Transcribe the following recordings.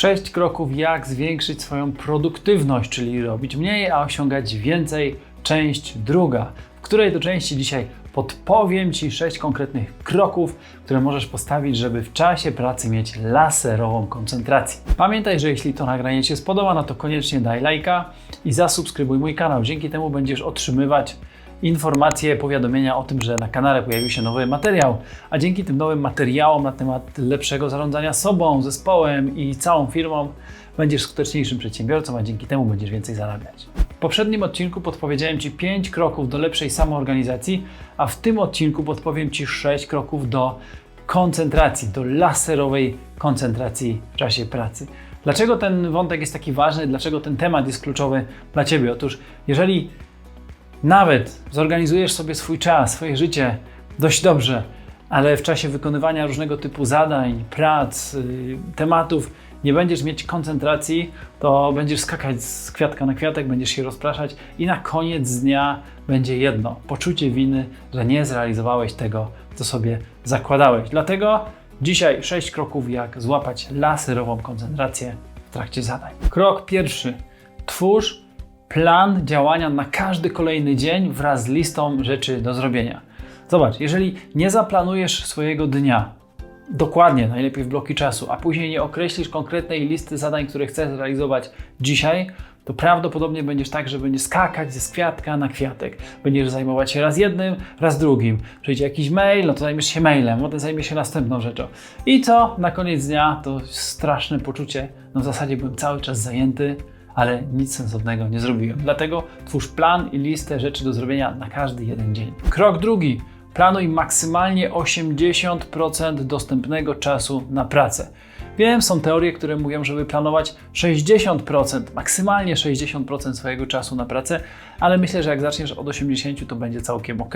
Sześć kroków, jak zwiększyć swoją produktywność, czyli robić mniej, a osiągać więcej. Część druga, w której to części dzisiaj podpowiem Ci sześć konkretnych kroków, które możesz postawić, żeby w czasie pracy mieć laserową koncentrację. Pamiętaj, że jeśli to nagranie Ci się spodoba, no to koniecznie daj lajka i zasubskrybuj mój kanał. Dzięki temu będziesz otrzymywać informacje, powiadomienia o tym, że na kanale pojawił się nowy materiał, a dzięki tym nowym materiałom na temat lepszego zarządzania sobą, zespołem i całą firmą będziesz skuteczniejszym przedsiębiorcą, a dzięki temu będziesz więcej zarabiać. W poprzednim odcinku podpowiedziałem Ci 5 kroków do lepszej samoorganizacji, a w tym odcinku podpowiem Ci 6 kroków do koncentracji, do laserowej koncentracji w czasie pracy. Dlaczego ten wątek jest taki ważny? Dlaczego ten temat jest kluczowy dla Ciebie? Otóż, jeżeli nawet zorganizujesz sobie swój czas, swoje życie dość dobrze, ale w czasie wykonywania różnego typu zadań, prac, yy, tematów nie będziesz mieć koncentracji, to będziesz skakać z kwiatka na kwiatek, będziesz się rozpraszać i na koniec dnia będzie jedno poczucie winy, że nie zrealizowałeś tego, co sobie zakładałeś. Dlatego dzisiaj sześć kroków, jak złapać laserową koncentrację w trakcie zadań. Krok pierwszy. Twórz plan działania na każdy kolejny dzień wraz z listą rzeczy do zrobienia. Zobacz, jeżeli nie zaplanujesz swojego dnia dokładnie, najlepiej w bloki czasu, a później nie określisz konkretnej listy zadań, które chcesz zrealizować dzisiaj, to prawdopodobnie będziesz tak, że będziesz skakać ze kwiatka na kwiatek. Będziesz zajmować się raz jednym, raz drugim. Przyjdzie jakiś mail, no to zajmiesz się mailem, potem zajmiesz się następną rzeczą. I co? Na koniec dnia to straszne poczucie, no w zasadzie byłem cały czas zajęty, ale nic sensownego nie zrobiłem. Dlatego twórz plan i listę rzeczy do zrobienia na każdy jeden dzień. Krok drugi. Planuj maksymalnie 80% dostępnego czasu na pracę. Wiem, są teorie, które mówią, żeby planować 60%, maksymalnie 60% swojego czasu na pracę, ale myślę, że jak zaczniesz od 80%, to będzie całkiem ok.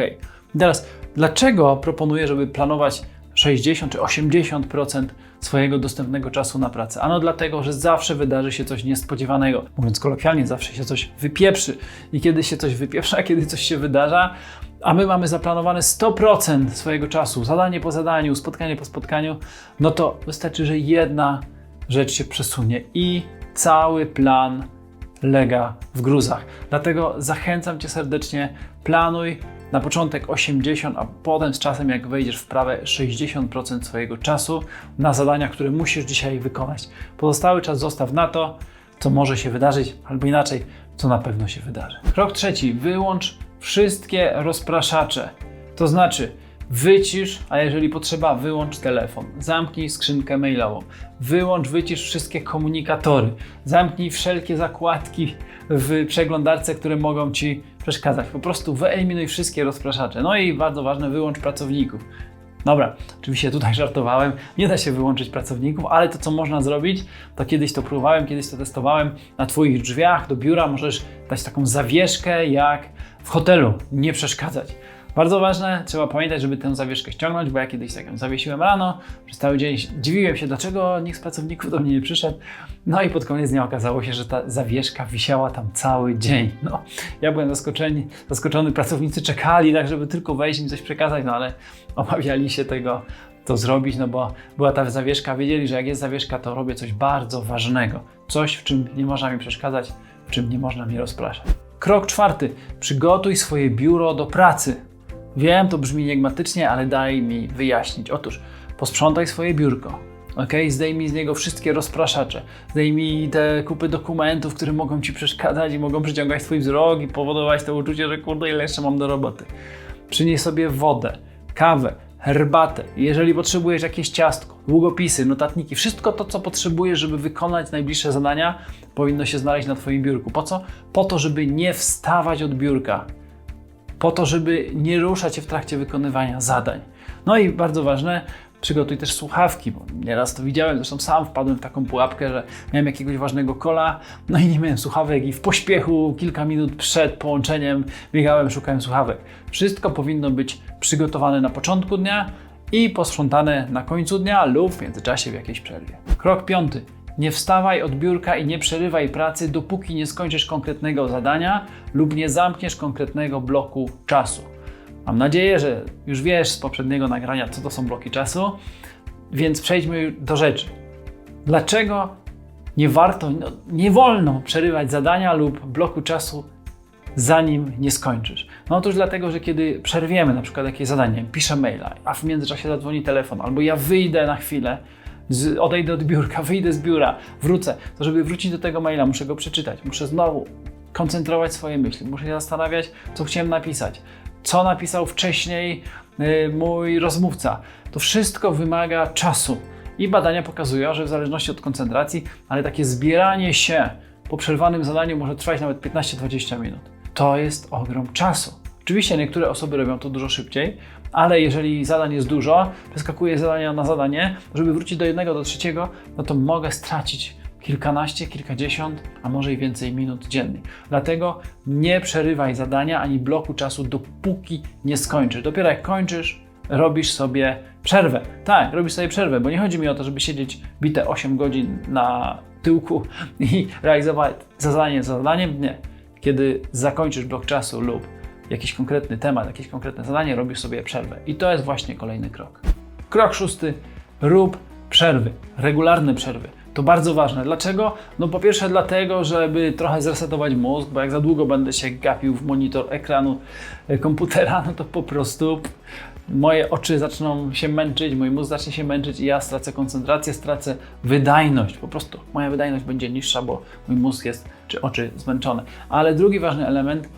Teraz, dlaczego proponuję, żeby planować 60 czy 80% swojego dostępnego czasu na pracę. Ano dlatego, że zawsze wydarzy się coś niespodziewanego. Mówiąc kolokwialnie, zawsze się coś wypieprzy. I kiedy się coś wypieprza, kiedy coś się wydarza, a my mamy zaplanowane 100% swojego czasu, zadanie po zadaniu, spotkanie po spotkaniu, no to wystarczy, że jedna rzecz się przesunie i cały plan lega w gruzach. Dlatego zachęcam Cię serdecznie, planuj na początek 80, a potem z czasem, jak wejdziesz w prawe, 60% swojego czasu na zadania, które musisz dzisiaj wykonać. Pozostały czas zostaw na to, co może się wydarzyć, albo inaczej, co na pewno się wydarzy. Krok trzeci: wyłącz wszystkie rozpraszacze. To znaczy, Wycisz, a jeżeli potrzeba, wyłącz telefon. Zamknij skrzynkę mailową. Wyłącz, wycisz wszystkie komunikatory. Zamknij wszelkie zakładki w przeglądarce, które mogą Ci przeszkadzać. Po prostu wyeliminuj wszystkie rozpraszacze. No i bardzo ważne, wyłącz pracowników. Dobra, oczywiście tutaj żartowałem, nie da się wyłączyć pracowników, ale to co można zrobić, to kiedyś to próbowałem, kiedyś to testowałem, na Twoich drzwiach do biura możesz dać taką zawieszkę jak w hotelu, nie przeszkadzać. Bardzo ważne, trzeba pamiętać, żeby tę zawieszkę ściągnąć, bo ja kiedyś taką zawiesiłem rano, przez cały dzień dziwiłem się, dlaczego nikt z pracowników do mnie nie przyszedł. No i pod koniec dnia okazało się, że ta zawieszka wisiała tam cały dzień. No, ja byłem zaskoczony, zaskoczony, pracownicy czekali, tak żeby tylko wejść i coś przekazać, no ale obawiali się tego, to zrobić, no bo była ta zawieszka, wiedzieli, że jak jest zawieszka, to robię coś bardzo ważnego. Coś, w czym nie można mi przeszkadzać, w czym nie można mi rozpraszać. Krok czwarty. Przygotuj swoje biuro do pracy. Wiem, to brzmi enigmatycznie, ale daj mi wyjaśnić. Otóż posprzątaj swoje biurko. Ok, zdejmij z niego wszystkie rozpraszacze. Zdejmij te kupy dokumentów, które mogą ci przeszkadzać i mogą przyciągać twój wzrok i powodować to uczucie, że kurde, ile jeszcze mam do roboty. Przynieś sobie wodę, kawę, herbatę. Jeżeli potrzebujesz jakieś ciastko, długopisy, notatniki, wszystko to, co potrzebujesz, żeby wykonać najbliższe zadania, powinno się znaleźć na Twoim biurku. Po co? Po to, żeby nie wstawać od biurka po to, żeby nie ruszać się w trakcie wykonywania zadań. No i bardzo ważne, przygotuj też słuchawki, bo nieraz to widziałem, zresztą sam wpadłem w taką pułapkę, że miałem jakiegoś ważnego kola, no i nie miałem słuchawek i w pośpiechu kilka minut przed połączeniem biegałem, szukałem słuchawek. Wszystko powinno być przygotowane na początku dnia i posprzątane na końcu dnia lub w międzyczasie w jakiejś przerwie. Krok piąty. Nie wstawaj od biurka i nie przerywaj pracy, dopóki nie skończysz konkretnego zadania lub nie zamkniesz konkretnego bloku czasu. Mam nadzieję, że już wiesz z poprzedniego nagrania, co to są bloki czasu, więc przejdźmy do rzeczy. Dlaczego Nie warto, no, nie wolno przerywać zadania lub bloku czasu, zanim nie skończysz. No otóż dlatego, że kiedy przerwiemy na przykład jakieś zadanie, piszę maila, a w międzyczasie zadzwoni telefon, albo ja wyjdę na chwilę, z, odejdę od biurka, wyjdę z biura, wrócę, to żeby wrócić do tego maila, muszę go przeczytać, muszę znowu koncentrować swoje myśli, muszę się zastanawiać, co chciałem napisać, co napisał wcześniej y, mój rozmówca. To wszystko wymaga czasu. I badania pokazują, że w zależności od koncentracji, ale takie zbieranie się po przerwanym zadaniu może trwać nawet 15-20 minut. To jest ogrom czasu. Oczywiście niektóre osoby robią to dużo szybciej, ale jeżeli zadań jest dużo, przeskakuję zadania na zadanie, żeby wrócić do jednego, do trzeciego, no to mogę stracić kilkanaście, kilkadziesiąt, a może i więcej minut dziennie. Dlatego nie przerywaj zadania ani bloku czasu, dopóki nie skończysz. Dopiero jak kończysz, robisz sobie przerwę. Tak, robisz sobie przerwę, bo nie chodzi mi o to, żeby siedzieć bite 8 godzin na tyłku i realizować zadanie za zadaniem. Nie. Kiedy zakończysz blok czasu lub jakiś konkretny temat, jakieś konkretne zadanie, robisz sobie przerwę. I to jest właśnie kolejny krok. Krok szósty. Rób przerwy, regularne przerwy. To bardzo ważne. Dlaczego? No po pierwsze dlatego, żeby trochę zresetować mózg, bo jak za długo będę się gapił w monitor ekranu e, komputera, no to po prostu moje oczy zaczną się męczyć, mój mózg zacznie się męczyć i ja stracę koncentrację, stracę wydajność. Po prostu moja wydajność będzie niższa, bo mój mózg jest czy oczy zmęczone. Ale drugi ważny element,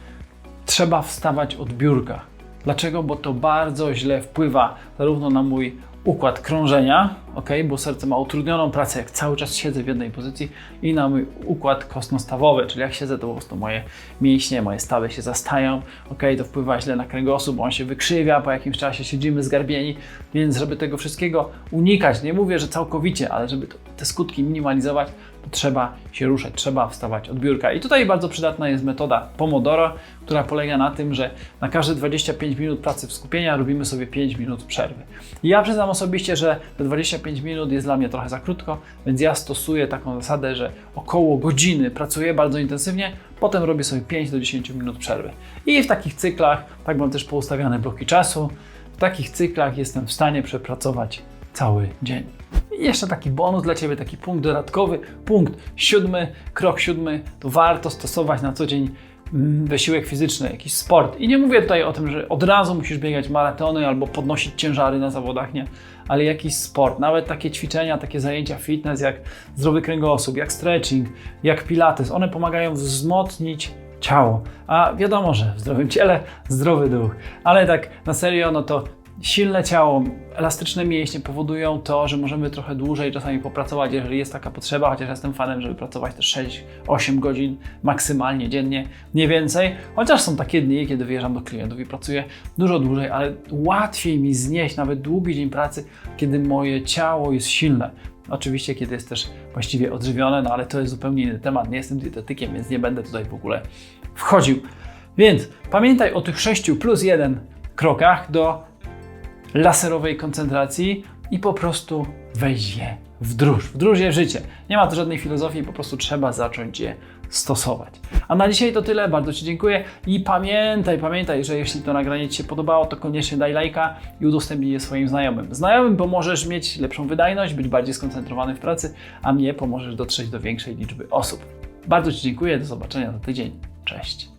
trzeba wstawać od biurka. Dlaczego? Bo to bardzo źle wpływa zarówno na mój układ krążenia, ok, bo serce ma utrudnioną pracę, jak cały czas siedzę w jednej pozycji, i na mój układ kostnostawowy, czyli jak siedzę, to po prostu moje mięśnie, moje stawy się zastają, ok, to wpływa źle na kręgosłup, on się wykrzywia, po jakimś czasie siedzimy zgarbieni, więc żeby tego wszystkiego unikać, nie mówię, że całkowicie, ale żeby te skutki minimalizować, to trzeba się ruszać, trzeba wstawać od biurka. I tutaj bardzo przydatna jest metoda Pomodoro, która polega na tym, że na każde 25 minut pracy w skupienia robimy sobie 5 minut przerwy. I ja przyznam osobiście, że te 25 minut jest dla mnie trochę za krótko, więc ja stosuję taką zasadę, że około godziny pracuję bardzo intensywnie, potem robię sobie 5 do 10 minut przerwy. I w takich cyklach, tak mam też poustawiane bloki czasu, w takich cyklach jestem w stanie przepracować cały dzień. I jeszcze taki bonus dla Ciebie, taki punkt dodatkowy, punkt siódmy, krok siódmy, to warto stosować na co dzień wysiłek fizyczny, jakiś sport. I nie mówię tutaj o tym, że od razu musisz biegać maratony albo podnosić ciężary na zawodach, nie, ale jakiś sport, nawet takie ćwiczenia, takie zajęcia fitness jak zdrowy kręgosłup, jak stretching, jak pilates, one pomagają wzmocnić ciało. A wiadomo, że w zdrowym ciele zdrowy duch. Ale tak na serio, no to silne ciało, elastyczne mięśnie powodują to, że możemy trochę dłużej czasami popracować, jeżeli jest taka potrzeba, chociaż jestem fanem, żeby pracować też 6-8 godzin maksymalnie dziennie, nie więcej. Chociaż są takie dni, kiedy wyjeżdżam do klientów i pracuję dużo dłużej, ale łatwiej mi znieść nawet długi dzień pracy, kiedy moje ciało jest silne. Oczywiście, kiedy jest też właściwie odżywione, no ale to jest zupełnie inny temat. Nie jestem dietetykiem, więc nie będę tutaj w ogóle wchodził. Więc pamiętaj o tych 6 plus 1 krokach do laserowej koncentracji i po prostu weź je wdróż je w życie. Nie ma tu żadnej filozofii, po prostu trzeba zacząć je stosować. A na dzisiaj to tyle, bardzo Ci dziękuję i pamiętaj, pamiętaj, że jeśli to nagranie Ci się podobało, to koniecznie daj lajka i udostępnij je swoim znajomym. Znajomym pomożesz mieć lepszą wydajność, być bardziej skoncentrowany w pracy, a mnie pomożesz dotrzeć do większej liczby osób. Bardzo Ci dziękuję, do zobaczenia za tydzień. Cześć.